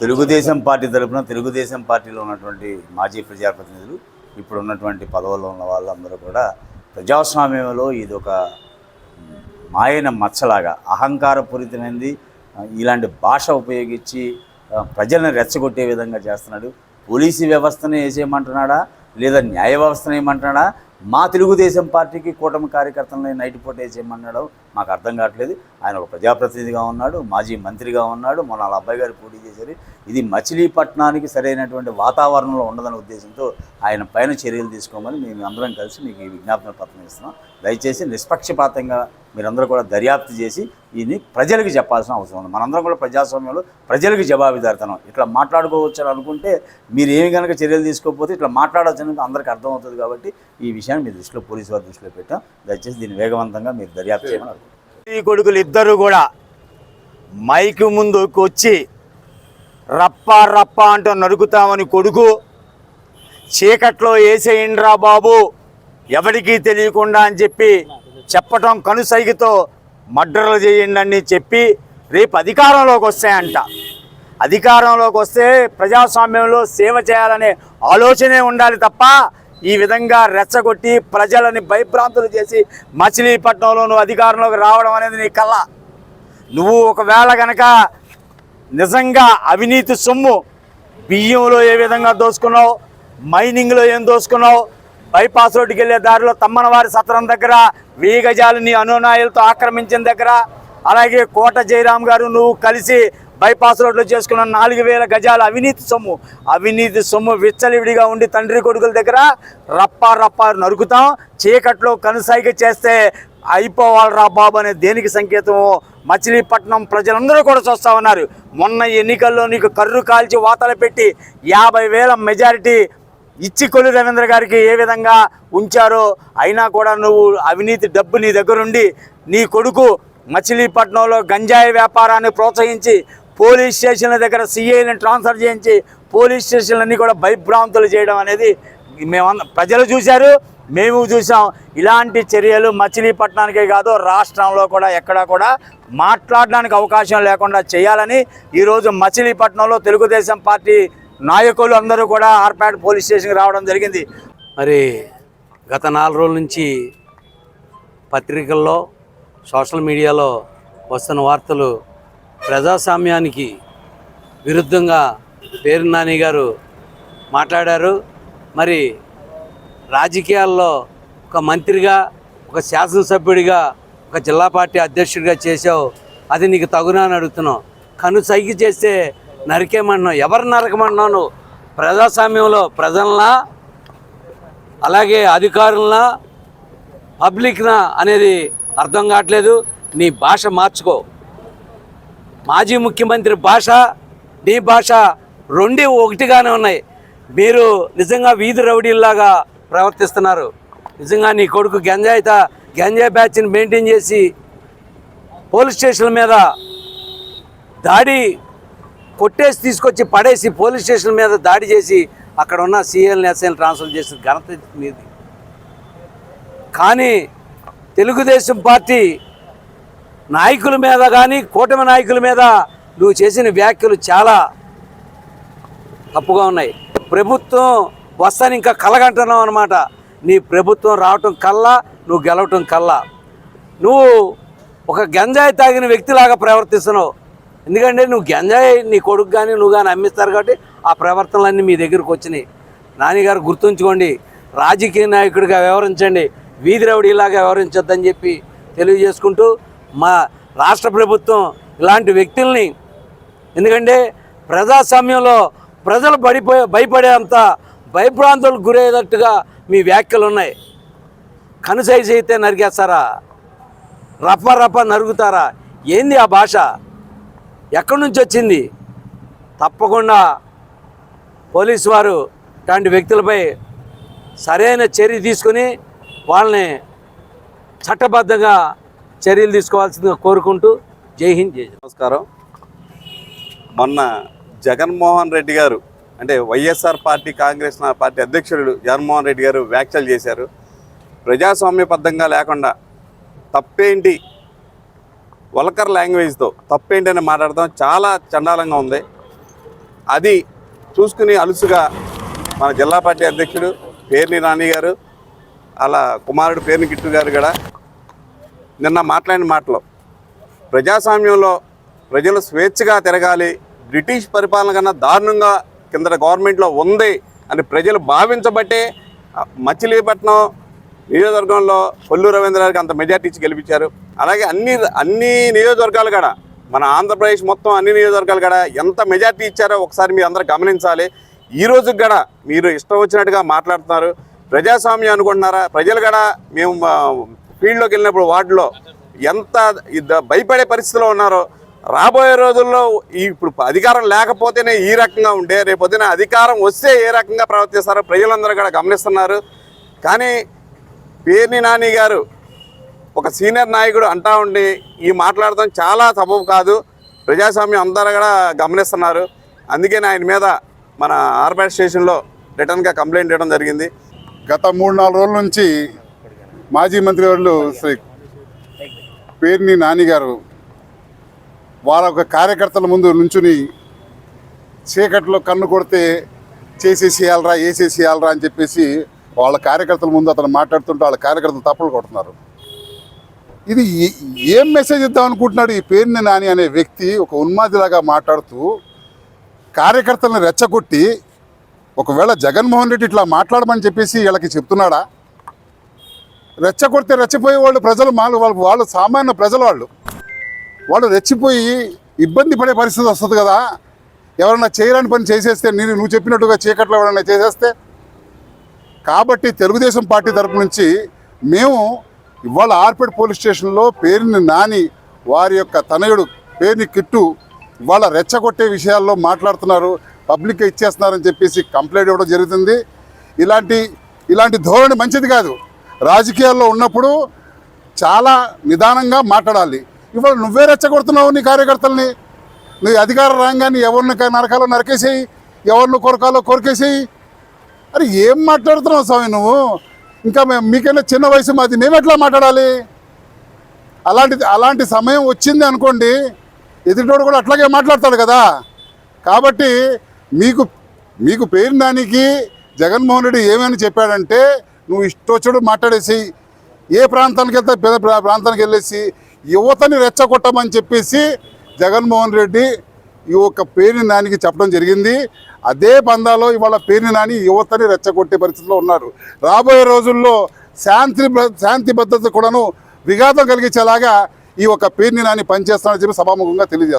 Telugu Desam party తరపున తెలుగుదేశం పార్టీలో ఉన్నటువంటి మాజీ ప్రజాప్రతినిధులు ఇప్పుడు ఉన్నటువంటి పదవుల్లో ఉన్న వాళ్ళందరూ కూడా ప్రజాస్వామ్యంలో ఇది ఒక మాయన మచ్చలాగా అహంకారపూరితమైనది ఆ, ఇలాంటి భాష ఉపయోగించి ప్రజలను రెచ్చగొట్టే విధంగా చేస్తున్నాడు. పోలీసు వ్యవస్థను వేసేయమంటున్నాడా లేదా న్యాయ వ్యవస్థను మా తెలుగుదేశం పార్టీకి కూటమి కార్యకర్తలని నైట్ పూట వేసేయమన్నాడు మాకు అర్థం కావట్లేదు. ఆయన ఒక ప్రజాప్రతినిధిగా ఉన్నాడు మాజీ మంత్రిగా ఉన్నాడు మొన్న వాళ్ళ అబ్బాయి గారు పోటీ చేశారు. ఇది మచిలీపట్నానికి సరైనటువంటి వాతావరణంలో ఉండదనే ఉద్దేశంతో ఆయన పైన చర్యలు తీసుకోమని మేము అందరం కలిసి మీకు ఈ విజ్ఞాపన పత్రం ఇస్తున్నాం. దయచేసి నిష్పక్షపాతంగా మీరందరూ కూడా దర్యాప్తు చేసి ఇది ప్రజలకు చెప్పాల్సిన అవసరం ఉంది. మనందరం కూడా ప్రజాస్వామ్యంలో ప్రజలకు జవాబుదారితనం. ఇట్లా మాట్లాడుకోవచ్చు అనుకుంటే మీరు ఏమి కనుక చర్యలు తీసుకోకపోతే ఇట్లా మాట్లాడవచ్చు అందరికీ అర్థమవుతుంది కాబట్టి ఈ విషయాన్ని మీ దృష్టిలో పోలీసు వారి దృష్టిలో పెట్టాం. దయచేసి దీన్ని వేగవంతంగా మీరు దర్యాప్తు చేయమని ఈ కొడుకులు ఇద్దరు కూడా మైక్ ముందుకు వచ్చి రప్ప రప్ప అంటూ నరుకుతామని కొడుకు చీకట్లో వేసేయండిరా బాబు ఎవరికీ తెలియకుండా అని చెప్పి చెప్పటం కనుసైగతో మర్డర్లు చేయండి అని చెప్పి రేపు అధికారంలోకి వస్తాయంట. అధికారంలోకి వస్తే ప్రజాస్వామ్యంలో సేవ చేయాలనే ఆలోచనే ఉండాలి తప్ప ఈ విధంగా రెచ్చగొట్టి ప్రజలని భయభ్రాంతులు చేసి మచిలీపట్నంలో నువ్వు అధికారంలోకి రావడం అనేది నీ కళ నువ్వు ఒకవేళ గనక నిజంగా అవినీతి సొమ్ము బియ్యంలో ఏ విధంగా దోసుకున్నావు మైనింగ్లో ఏం దోసుకున్నావు బైపాస్ రోడ్డుకి వెళ్ళే దారిలో తమ్మనవారి సత్రం దగ్గర వేగజాలు నీ అనునాయులతో ఆక్రమించిన దగ్గర అలాగే కోట జయరాం గారు నువ్వు కలిసి బైపాస్ రోడ్లో చేసుకున్న నాలుగు వేల గజాల అవినీతి సొమ్ము. అవినీతి సొమ్ము విచ్చలివిడిగా ఉండి తండ్రి కొడుకుల దగ్గర రప్ప రప్ప నరుకుతాం. చీకట్లో కనుసాగి చేస్తే అయిపోవాలరా బాబు అనే దేనికి సంకేతం మచిలీపట్నం ప్రజలందరూ కూడా చూస్తా ఉన్నారు. మొన్న ఎన్నికల్లో నీకు కర్రు కాల్చి వాతలు పెట్టి యాభై వేల మెజారిటీ ఇచ్చి కొల్లు రవీంద్ర గారికి ఏ విధంగా ఉంచారో అయినా కూడా నువ్వు అవినీతి డబ్బు నీ దగ్గరుండి నీ కొడుకు మచిలీపట్నంలో గంజాయి వ్యాపారాన్ని ప్రోత్సహించి పోలీస్ స్టేషన్ల దగ్గర సీఐని ట్రాన్స్ఫర్ చేయించి పోలీస్ స్టేషన్లన్నీ కూడా భయభ్రాంతులు చేయడం అనేది మేమంద ప్రజలు చూశారు మేము చూసాం ఇలాంటి చర్యలు మచిలీపట్నానికే కాదు రాష్ట్రంలో కూడా ఎక్కడా కూడా మాట్లాడడానికి అవకాశం లేకుండా చేయాలని ఈరోజు మచిలీపట్నంలో తెలుగుదేశం పార్టీ నాయకులు అందరూ కూడా ఆర్పాడ్ పోలీస్ స్టేషన్కి రావడం జరిగింది. మరి గత నాలుగు రోజుల నుంచి పత్రికల్లో సోషల్ మీడియాలో వస్తున్న వార్తలు ప్రజాస్వామ్యానికి విరుద్ధంగా పేరు నాని గారు మాట్లాడారు. మరి రాజకీయాల్లో ఒక మంత్రిగా ఒక శాసనసభ్యుడిగా ఒక జిల్లా పార్టీ అధ్యక్షుడిగా చేసావు అది నీకు తగునా అని అడుగుతున్నావు. కను సైకి చేస్తే నరికేమంటున్నావు ఎవరు నరకమంటున్నావు నువ్వు ప్రజాస్వామ్యంలో ప్రజలనా? అలాగే అధికారులనా? పబ్లిక్నా? అనేది అర్థం కావట్లేదు. నీ భాష మార్చుకో. మాజీ ముఖ్యమంత్రి భాష నీ భాష రెండే ఒకటిగానే ఉన్నాయి. మీరు నిజంగా వీధి రౌడీల్లాగా ప్రవర్తిస్తున్నారు. నిజంగా నీ కొడుకు గంజాయిత తా- గంజాయి బ్యాచ్ని మెయింటైన్ చేసి పోలీస్ స్టేషన్ల మీద దాడి కొట్టేసి తీసుకొచ్చి పడేసి పోలీస్ స్టేషన్ మీద దాడి చేసి అక్కడ ఉన్న సీఎల్ని ఎస్ఐని ట్రాన్స్ఫర్ చేసిన ఘనత మీది. కానీ తెలుగుదేశం పార్టీ నాయకుల మీద కానీ కూటమి నాయకుల మీద నువ్వు చేసిన వ్యాఖ్యలు చాలా తప్పుగా ఉన్నాయి. ప్రభుత్వం వస్తాను ఇంకా కలగంటున్నావు అనమాట నీ ప్రభుత్వం రావటం కల్లా నువ్వు గెలవటం కల్లా. నువ్వు ఒక గంజాయి తాగిన వ్యక్తిలాగా ప్రవర్తిస్తున్నావు. ఎందుకంటే నువ్వు గంజాయి నీ కొడుకు కానీ నువ్వు కానీ అమ్మిస్తారు కాబట్టి ఆ ప్రవర్తనలన్నీ మీ దగ్గరకు వచ్చినాయి. నాన్నగారు గుర్తుంచుకోండి రాజకీయ నాయకుడిగా వ్యవహరించండి వీధి రౌడీలాగా వ్యవహరించొద్దని చెప్పి తెలియజేసుకుంటూ మా రాష్ట్ర ప్రభుత్వం ఇలాంటి వ్యక్తుల్ని ఎందుకంటే ప్రజాస్వామ్యంలో ప్రజలు పడిపోయే భయపడేంత భయభ్రాంతులకు గురయ్యేటట్టుగా మీ వ్యాఖ్యలు ఉన్నాయి. కనుసైజ్ అయితే నరికేస్తారా? రప్ప రఫ నరుగుతారా? ఏంది ఆ భాష? ఎక్కడి నుంచి వచ్చింది? తప్పకుండా పోలీసు వారు ఇలాంటి వ్యక్తులపై సరైన చర్య తీసుకుని వాళ్ళని చట్టబద్ధంగా చర్యలు తీసుకోవాల్సిందిగా కోరుకుంటూ జై హింద్ జై నమస్కారం. మొన్న జగన్మోహన్ రెడ్డి గారు అంటే వైఎస్ఆర్ పార్టీ కాంగ్రెస్ పార్టీ అధ్యక్షుడు జగన్మోహన్ రెడ్డి గారు వ్యాఖ్యలు చేశారు. ప్రజాస్వామ్యబద్ధంగా లేకుండా తప్పేంటి? వల్కర్ లాంగ్వేజ్తో తప్పేంటి అని మాట్లాడడం చాలా చండాలంగా ఉంది. అది చూసుకుని అలుసుగా మన జిల్లా పార్టీ అధ్యక్షుడు పేర్ని నాని గారు అలా కుమారుడు పేర్ని కిట్టు గారు కూడా నిన్న మాట్లాడిన మాటలు. ప్రజాస్వామ్యంలో ప్రజలు స్వేచ్ఛగా తిరగాలి బ్రిటిష్ పరిపాలన కన్నా దారుణంగా కింద గవర్నమెంట్లో ఉంది అని ప్రజలు భావించబట్టే మచిలీపట్నం నియోజకవర్గంలో కొల్లు రవీంద్ర గారికి అంత మెజార్టీ ఇచ్చి గెలిపించారు. అలాగే అన్ని అన్ని నియోజకవర్గాలు కూడా మన ఆంధ్రప్రదేశ్ మొత్తం అన్ని నియోజకవర్గాలు కూడా ఎంత మెజార్టీ ఇచ్చారో ఒకసారి మీరు అందరూ గమనించాలి. ఈ రోజుకి కూడా మీరు ఇష్టం వచ్చినట్టుగా మాట్లాడుతున్నారు. ప్రజాస్వామ్యం అనుకుంటున్నారా? ప్రజలు కూడా మేము ఫీల్డ్లోకి వెళ్ళినప్పుడు వార్డులో ఎంత భయపడే పరిస్థితిలో ఉన్నారో రాబోయే రోజుల్లో ఇప్పుడు అధికారం లేకపోతేనే ఈ రకంగా ఉండే రేపొద్దున అధికారం వస్తే ఏ రకంగా ప్రవర్తిస్తారో ప్రజలందరూ కూడా గమనిస్తున్నారు. కానీ పేర్ని నాని గారు ఒక సీనియర్ నాయకుడు అంటా ఉండి ఈ మాట్లాడటం చాలా సబబు కాదు. ప్రజాస్వామ్యం అందరూ కూడా గమనిస్తున్నారు. అందుకే ఆయన మీద మన ఆర్బైట్ స్టేషన్లో రిటర్న్గా కంప్లైంట్ ఇవ్వడం జరిగింది. గత మూడు నాలుగు రోజుల నుంచి మాజీ మంత్రివర్యులు శ్రీ పేర్ని నాని గారు వాళ్ళ ఒక కార్యకర్తల ముందు నుంచుని చీకట్లో కన్ను కొడితే చేసేసేయాలరా వేసేసేయాలరా అని చెప్పేసి వాళ్ళ కార్యకర్తల ముందు అతను మాట్లాడుతుంటే వాళ్ళ కార్యకర్తలు తప్పులు కొడుతున్నారు. ఇది ఏం మెసేజ్ ఇద్దాం అనుకుంటున్నాడు ఈ పేరుని నాని అనే వ్యక్తి? ఒక ఉన్మాదిలాగా మాట్లాడుతూ కార్యకర్తలను రెచ్చగొట్టి ఒకవేళ జగన్మోహన్ రెడ్డి ఇట్లా మాట్లాడమని చెప్పేసి వీళ్ళకి చెప్తున్నాడా? రెచ్చగొడితే రెచ్చిపోయే వాళ్ళు ప్రజలు మాలు వాళ్ళు వాళ్ళు సామాన్య ప్రజలు వాళ్ళు వాళ్ళు రెచ్చిపోయి ఇబ్బంది పడే పరిస్థితి వస్తుంది కదా. ఎవరన్నా చేయరాని పని చేసేస్తే నేను నువ్వు చెప్పినట్టుగా చీకట్లో ఎవరైనా చేసేస్తే? కాబట్టి తెలుగుదేశం పార్టీ తరపు నుంచి మేము ఇవాళ ఆర్పేట్ పోలీస్ స్టేషన్లో పేరుని నాని వారి యొక్క తనయుడు పేరుని కిట్టు ఇవాళ రెచ్చగొట్టే విషయాల్లో మాట్లాడుతున్నారు. పబ్లిక్గా ఇచ్చేస్తున్నారని చెప్పేసి కంప్లైంట్ ఇవ్వడం జరుగుతుంది. ఇలాంటి ఇలాంటి ధోరణి మంచిది కాదు. రాజకీయాల్లో ఉన్నప్పుడు చాలా నిదానంగా మాట్లాడాలి. ఇవాళ నువ్వే రెచ్చగొడుతున్నావు నీ కార్యకర్తల్ని. నీ అధికార రంగాన్ని ఎవరిని నరకాలో నరకేసేయి ఎవరిని కొరకాలో కొరికేసేయి. అరే ఏం మాట్లాడుతున్నావు స్వామి నువ్వు? ఇంకా మేము మీకైనా చిన్న వయసు మాది మేము ఎట్లా మాట్లాడాలి? అలాంటి అలాంటి సమయం వచ్చింది అనుకోండి ఎదుటోడు కూడా అట్లాగే మాట్లాడతాడు కదా. కాబట్టి మీకు మీకు పేరు దానికి జగన్మోహన్ రెడ్డి ఏమని చెప్పాడంటే నువ్వు ఇష్టొచ్చుడు మాట్లాడేసి ఏ ప్రాంతానికి వెళ్తే పెద్ద ప్రా- ప్రాంతానికి వెళ్ళేసి యువతని రెచ్చగొట్టమని చెప్పేసి జగన్మోహన్ రెడ్డి ఈ యొక్క పేరుని నానికి చెప్పడం జరిగింది. అదే పందాలో ఇవాళ పేరుని నాని యువతని రెచ్చగొట్టే పరిస్థితిలో ఉన్నారు. రాబోయే రోజుల్లో శాంతి శాంతి భద్రత కూడాను విఘాతం కలిగించేలాగా ఈ యొక్క పేరుని నాని పనిచేస్తానని చెప్పి సభాముఖంగా తెలియజేస్తారు